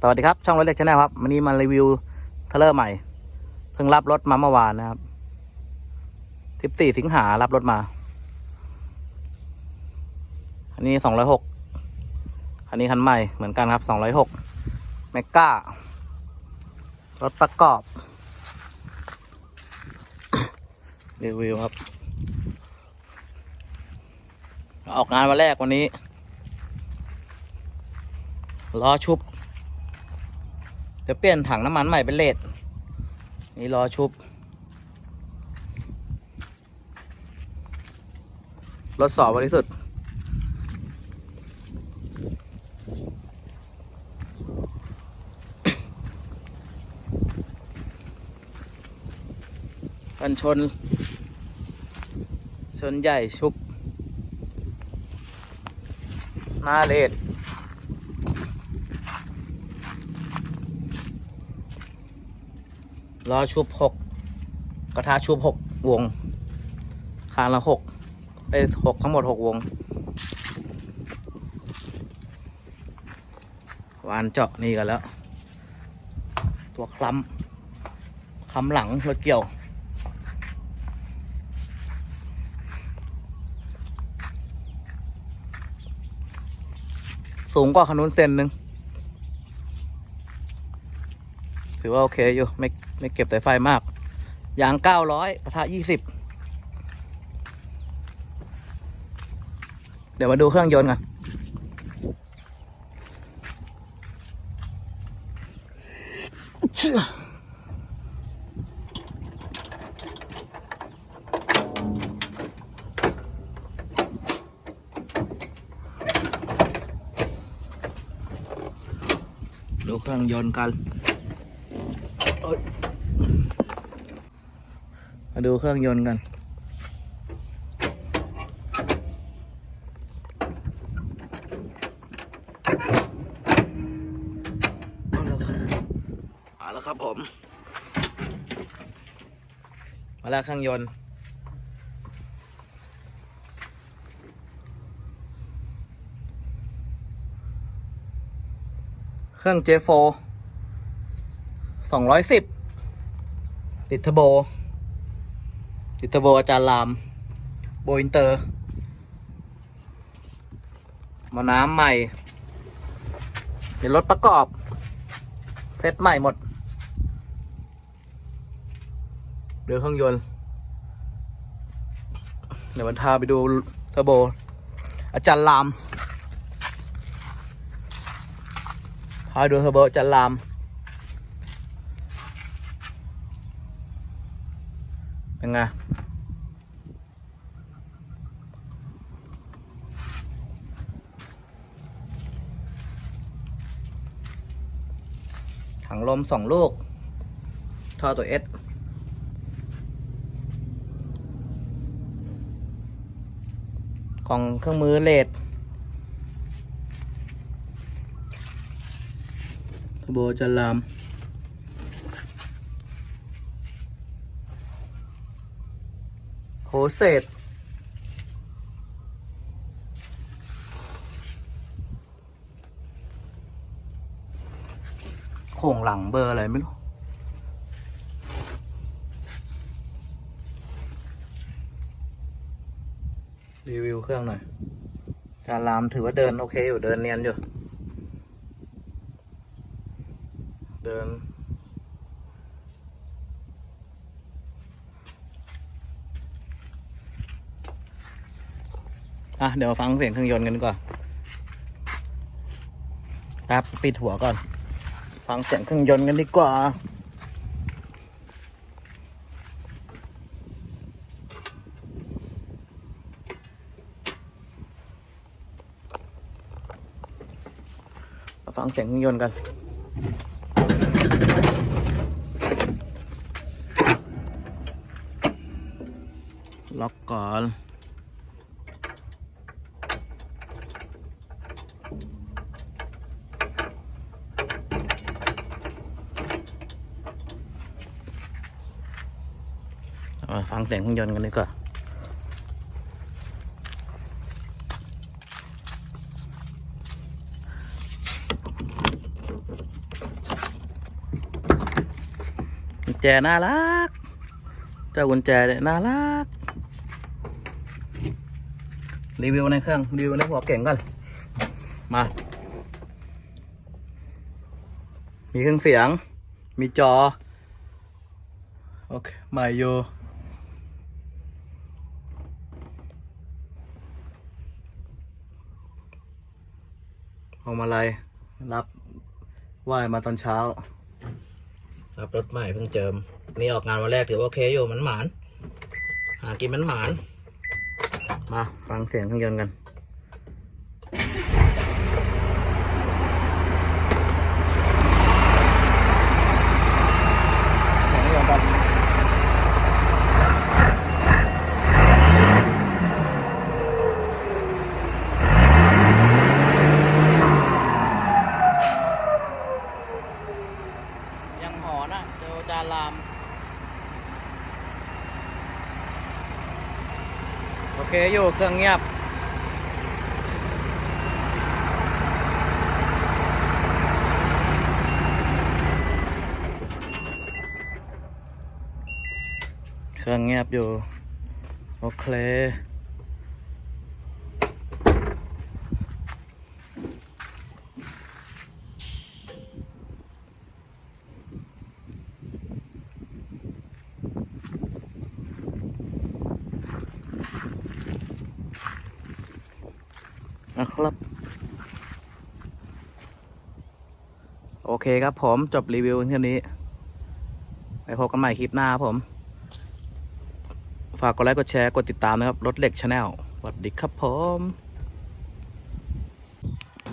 สวัสดีครับ ช่องรถเล็กชาแนลครับวันนี้มารีวิวเทเลอร์ใหม่ เพิ่งรับรถมาเมื่อวานนะครับ14สิงหารับรถมา อันนี้206อันนี้คันใหม่เหมือนกันครับ206เมก้ารถประกอบ รีวิวครับ ออกงานวันแรกวันนี้ล้อชุบ เดี๋ยวเปลี่ยนถังน้ำมันใหม่เป็นเลดนี่ล้อชุบ รถสอบบริสุทธิ์กันชน ชนใหญ่ชุบหน้าเลด ล้อชุบหกกระทะชุบหกวงคานละหกไอ้หกทั้งหมดหกวงวานเจาะนี่กันแล้ว ตัวคล้ำคล้ำหลังรถเกี่ยว สูงกว่าขนุนเซนหนึ่ง ถือว่าโอเคอยู่ ไม่ไม่เก็บสายไฟมาก ยางเก้าร้อยกระทะยี่สิบเดี๋ยวมาดูเครื่องยนต์กันเชื่อดูเครื่องยนต์กัน มาดูเครื่องยนต์กันเอาละครับผม มาแล้วเครื่องยนต์เครื่อง J4 สองร้อยสิบติดเทอร์โบ ติดเทอร์โบอาจารย์ราม โบอินเตอร์มาน้ำใหม่เดี๋ยวรถประกอบ เซตใหม่หมดเดี๋ยเครื่องยนต์ เดี๋ยวมันพาไปดูเทอร์โบ อาจารย์รามพาดูเทอร์โบอาจารย์ราม เป็นไงถังลมสองลูก ท่อตัวเอสกล่องเครื่องมือเลดทโบจะลาม โห เศษ โข่งหลังเบอร์อะไรไม่รู้ รีวิวเครื่องหน่อยจารามถือว่าเดินโอเคอยู่ เดินเนียนอยู่ เดิน อะเดี๋ยวฟังเสียงเครื่องยนต์กันกว่าแป๊บปิดหัวก่อน ฟังเสียงเครื่องยนต์กันดีกว่ามาฟังเสียงเครื่องยนต์กันล็อกก่อน มาฟังเสียงเครื่องยนต์กันดีกว่าแจน่ารัก เจ้ากุญแจเนี่ยน่ารัก รีวิวในเครื่อง รีวิวในหัวเก่งก่อน มา มีเครื่องเสียง มีจอ โอเคใหม่อยู่ พวงมาลัยรับไหวมาตอนเช้า รับรถใหม่เพิ่งเจิม นี่ออกงานวันแรกถือว่าโอเคอยู่มันหมาน หากินมันหมาน มาฟังเสียงเครื่องยนต์กัน เสียงเครื่องยนต์กันยังหอนอะเจอจาราม โอเคอยู่เครื่องเงียบ เครื่องเงียบอยู่ โอเค นะครับ โอเคครับผม จบรีวิวแค่นี้ ไปพบกันใหม่คลิปหน้าครับผม ฝากกดไลค์กดแชร์กดติดตามนะครับ รถเหล็กชาแนลสวัสดีครับผม